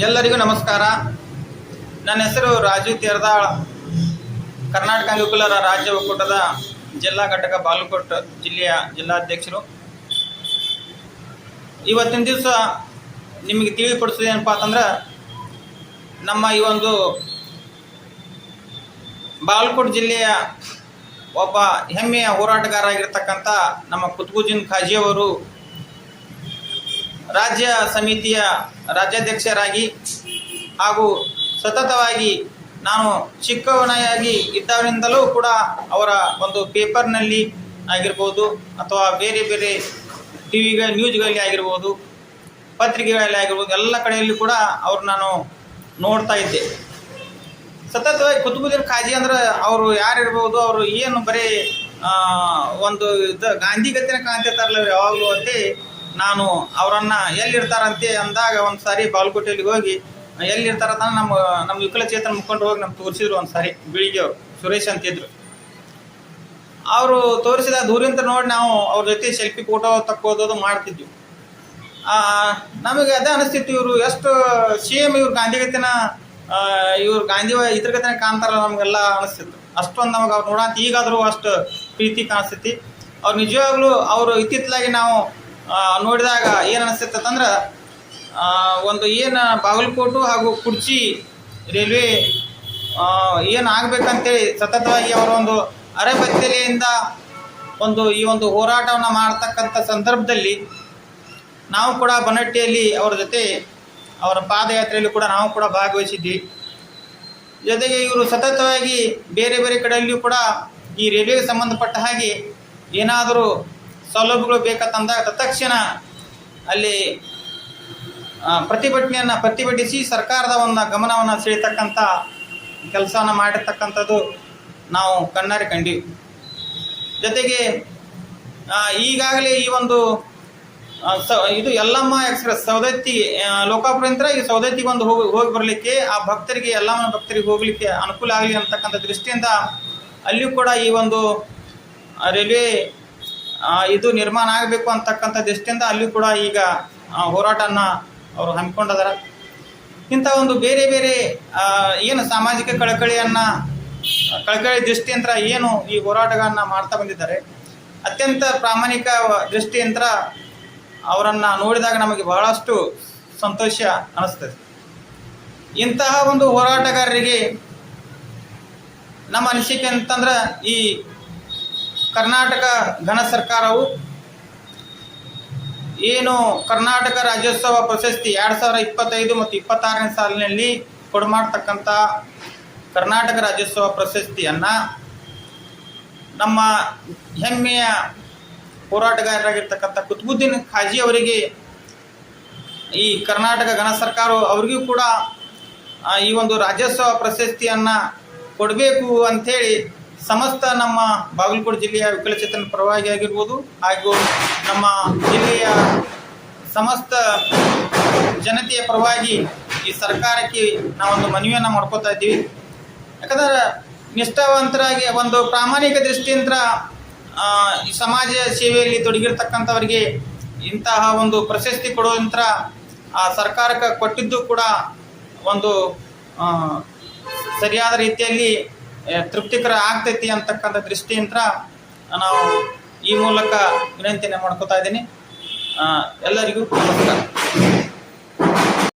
ಎಲ್ಲರಿಗೂ ನಮಸ್ಕಾರ. ನನ್ನ ಹೆಸರು ರಾಜು ತೇರ್ದಾಳ್. ಕರ್ನಾಟಕ ಅಂಗಕುಲರ ರಾಜ್ಯ ಒಕ್ಕೂಟದ ಜಿಲ್ಲಾ ಘಟಕ ಬಾಲಕೋಟ್ ಜಿಲ್ಲೆಯ ಜಿಲ್ಲಾಧ್ಯಕ್ಷರು. ಇವತ್ತಿನ ದಿವಸ ನಿಮಗೆ ತಿಳಿಪಡಿಸೋದು ಏನಪ್ಪ ಅಂತಂದ್ರೆ, ನಮ್ಮ ಈ ಒಂದು ಬಾಲಕೋಟ್ ಜಿಲ್ಲೆಯ ಒಬ್ಬ ಹೆಮ್ಮೆಯ ಹೋರಾಟಗಾರ ಆಗಿರ್ತಕ್ಕಂಥ ನಮ್ಮ ಕುತ್ಬುದ್ದೀನ್ ಖಾಜಿಯವರು ರಾಜ್ಯ ಸಮಿತಿಯ ರಾಜ್ಯಾಧ್ಯಕ್ಷರಾಗಿ ಹಾಗೂ ಸತತವಾಗಿ ನಾನು ಚಿಕ್ಕವನಾಗಿ ಇದ್ದವರಿಂದಲೂ ಕೂಡ ಅವರ ಒಂದು ಪೇಪರ್ನಲ್ಲಿ ಆಗಿರ್ಬೋದು ಅಥವಾ ಬೇರೆ ಬೇರೆ ಟಿ ವಿಗ ನ್ಯೂಸ್ಗಳಲ್ಲಿ ಆಗಿರ್ಬೋದು, ಪತ್ರಿಕೆಗಳಲ್ಲಿ ಆಗಿರ್ಬೋದು, ಎಲ್ಲ ಕಡೆಯಲ್ಲಿ ಕೂಡ ಅವ್ರು ನಾನು ನೋಡ್ತಾ ಇದ್ದೆ. ಸತತವಾಗಿ ಕುತುಬುದ್ದೀನ್ ಖಾಜಿ ಅಂದ್ರೆ ಅವರು ಯಾರಿರ್ಬೋದು, ಅವರು ಏನು ಬರೀ ಒಂದು ಇದು ಗಾಂಧಿಗತಿನ ಕಾಣ್ತಿರ್ತಾರಲ್ಲ ಯಾವಾಗಲೂ ಅಂತೆ ನಾನು ಅವರನ್ನ ಎಲ್ಲಿರ್ತಾರಂತೆ ಅಂದಾಗ ಒಂದು ಸಾರಿ ಬಾಲ್ಕೋಟೆಯಲ್ಲಿ ಹೋಗಿ, ಎಲ್ಲಿರ್ತಾರಂತ ನಮ್ಮ ನಮ್ಮ ವಿಕಲಚೇತನ ಮುಖಂಡ್ರು ಹೋಗಿ ನಮ್ಗೆ ತೋರಿಸಿದ್ರು ಒಂದು ಸಾರಿ ಬೆಳಿಗ್ಗೆ ಅವರು ಸುರೇಶ್ ಅಂತಿದ್ರು. ಅವರು ತೋರಿಸಿದ ದೂರಿಂದ ನೋಡಿ ನಾವು ಅವ್ರ ಜೊತೆ ಸೆಲ್ಫಿ ಫೋಟೋ ತಕ್ಕೋದು ಮಾಡ್ತಿದ್ವಿ. ನಮಗೆ ಅದೇ ಅನಿಸ್ತಿತ್ತು ಇವರು ಎಷ್ಟು ಸೇಮ್ ಇವ್ರು ಗಾಂಧಿಗತಿನ ಇವ್ರು ಗಾಂಧಿ ಇದ್ರಗತಿನ ಕಾಣ್ತಾರಲ್ಲ ನಮಗೆಲ್ಲ ಅನಿಸ್ತಿತ್ತು. ಅಷ್ಟೊಂದು ನಮಗೆ ಅವ್ರು ನೋಡಂತ ಈಗಾದರೂ ಅಷ್ಟು ಪ್ರೀತಿ ಕಾಣಿಸ್ತೈತಿ ಅವ್ರು ನಿಜವಾಗ್ಲೂ ಅವರು ಇತ್ತಿತ್ತಲಾಗಿ ನಾವು ನೋಡಿದಾಗ ಏನು ಅನಿಸ್ತೈತೆ ಅಂದ್ರೆ ಆ, ಒಂದು ಏನು ಬಾಗಲಕೋಟು ಹಾಗೂ ಕುರ್ಚಿ ರೈಲ್ವೆ ಏನು ಆಗ್ಬೇಕಂತೇಳಿ ಸತತವಾಗಿ ಅವರ ಒಂದು ಅರೆಬೆತ್ತಲೆಯಿಂದ ಒಂದು ಈ ಒಂದು ಹೋರಾಟವನ್ನು ಮಾಡ್ತಕ್ಕಂಥ ಸಂದರ್ಭದಲ್ಲಿ ನಾವು ಕೂಡ ಬನಟ್ಟಿಯಲ್ಲಿ ಅವರ ಜೊತೆ ಅವರ ಪಾದಯಾತ್ರೆಯಲ್ಲಿ ಕೂಡ ನಾವು ಕೂಡ ಭಾಗವಹಿಸಿದ್ವಿ. ಜೊತೆಗೆ ಇವರು ಸತತವಾಗಿ ಬೇರೆ ಬೇರೆ ಕಡೆಯಲ್ಲಿಯೂ ಕೂಡ ಈ ರೈಲ್ವೆಗೆ ಸಂಬಂಧಪಟ್ಟ ಹಾಗೆ ಏನಾದರೂ ಸೌಲಭ್ಯಗಳು ಬೇಕಂತಂದಾಗ ತಕ್ಷಣ ಅಲ್ಲಿ ಪ್ರತಿಭಟನೆಯನ್ನು ಪ್ರತಿಭಟಿಸಿ ಸರ್ಕಾರದ ಒಂದು ಗಮನವನ್ನು ಸೆಳೀತಕ್ಕಂಥ ಕೆಲಸನ ಮಾಡಿರ್ತಕ್ಕಂಥದ್ದು ನಾವು ಕಣ್ಣಾರೆ ಕಂಡೀವಿ. ಜೊತೆಗೆ ಈಗಾಗಲೇ ಈ ಒಂದು ಸ, ಇದು ಯಲ್ಲಮ್ಮ ಎಕ್ಸ್ಪ್ರೆಸ್ ಸೌದತ್ತಿ ಲೋಕಾಪುರದಿಂದ ಈ ಸೌದತ್ತಿಗೆ ಒಂದು ಹೋಗಿ ಹೋಗಿ ಬರಲಿಕ್ಕೆ, ಆ ಭಕ್ತರಿಗೆ ಯಲ್ಲಮ್ಮನ ಭಕ್ತರಿಗೆ ಹೋಗಲಿಕ್ಕೆ ಅನುಕೂಲ ಆಗಲಿ ಅಂತಕ್ಕಂಥ ದೃಷ್ಟಿಯಿಂದ ಅಲ್ಲಿಯೂ ಕೂಡ ಈ ಒಂದು ರೈಲ್ವೆ ಇದು ನಿರ್ಮಾಣ ಆಗಬೇಕು ಅಂತಕ್ಕಂಥ ದೃಷ್ಟಿಯಿಂದ ಅಲ್ಲಿ ಕೂಡ ಈಗ ಹೋರಾಟನ ಅವರು ಹಮ್ಮಿಕೊಂಡಿದ್ದಾರೆ ಇಂಥ ಒಂದು ಬೇರೆ ಬೇರೆ ಏನು ಸಾಮಾಜಿಕ ಕಳಕಳಿಯನ್ನು, ಕಳಕಳಿ ದೃಷ್ಟಿಯಂತ್ರ ಏನು ಈ ಹೋರಾಟಗಳನ್ನು ಮಾಡ್ತಾ ಬಂದಿದ್ದಾರೆ, ಅತ್ಯಂತ ಪ್ರಾಮಾಣಿಕ ದೃಷ್ಟಿಯಂತ್ರ ಅವರನ್ನು ನೋಡಿದಾಗ ನಮಗೆ ಬಹಳಷ್ಟು ಸಂತೋಷ ಅನಿಸ್ತದೆ. ಇಂತಹ ಒಂದು ಹೋರಾಟಗಾರರಿಗೆ ನಮ್ಮ ಅನಿಸಿಕೆ ಅಂತಂದ್ರೆ ಈ ಕರ್ನಾಟಕ ಘನ ಸರ್ಕಾರವು ಏನು ಕರ್ನಾಟಕ ರಾಜ್ಯೋತ್ಸವ ಪ್ರಶಸ್ತಿ ಎರಡು ಸಾವಿರ ಇಪ್ಪತ್ತೈದು ಮತ್ತು ಇಪ್ಪತ್ತಾರನೇ ಸಾಲಿನಲ್ಲಿ ಕೊಡಮಾಡ್ತಕ್ಕಂಥ ಕರ್ನಾಟಕ ರಾಜ್ಯೋತ್ಸವ ಪ್ರಶಸ್ತಿಯನ್ನು ನಮ್ಮ ಹೆಮ್ಮೆಯ ಹೋರಾಟಗಾರರಾಗಿರ್ತಕ್ಕಂಥ ಕುತುಬುದ್ದೀನ್ ಖಾಜಿ ಅವರಿಗೆ, ಈ ಕರ್ನಾಟಕ ಘನ ಸರ್ಕಾರ ಅವರಿಗೂ ಕೂಡ ಈ ಒಂದು ರಾಜ್ಯೋತ್ಸವ ಪ್ರಶಸ್ತಿಯನ್ನು ಕೊಡಬೇಕು ಅಂಥೇಳಿ ಸಮಸ್ತ ನಮ್ಮ ಬಾಗಲಕೋಟೆ ಜಿಲ್ಲೆಯ ವಿಕಲಚೇತನ ಪರವಾಗಿ ಆಗಿರ್ಬೋದು ಹಾಗೂ ನಮ್ಮ ಜಿಲ್ಲೆಯ ಸಮಸ್ತ ಜನತೆಯ ಪರವಾಗಿ ಈ ಸರ್ಕಾರಕ್ಕೆ ನಾವೊಂದು ಮನವಿಯನ್ನು ಮಾಡ್ಕೋತಾ ಇದ್ದೀವಿ. ಯಾಕಂದ್ರೆ ನಿಷ್ಠಾವಂತರಾಗಿ ಒಂದು ಪ್ರಾಮಾಣಿಕ ದೃಷ್ಟಿಯಿಂದ ಈ ಸಮಾಜ ಸೇವೆಯಲ್ಲಿ ತೊಡಗಿರ್ತಕ್ಕಂಥವರಿಗೆ ಇಂತಹ ಒಂದು ಪ್ರಶಸ್ತಿ ಕೊಡುವಂಥ ಆ ಸರ್ಕಾರಕ್ಕೆ ಕೊಟ್ಟಿದ್ದು ಕೂಡ ಒಂದು ಸರಿಯಾದ ರೀತಿಯಲ್ಲಿ ತೃಪ್ತಿಕರ ಆಗ್ತೈತಿ ಅಂತಕ್ಕಂಥ ದೃಷ್ಟಿಯಿಂದ ನಾವು ಈ ಮೂಲಕ ವಿನಂತಿಯನ್ನು ಮಾಡ್ಕೋತಾ ಇದ್ದೀನಿ. ಎಲ್ಲರಿಗೂ ನಮಸ್ಕಾರ.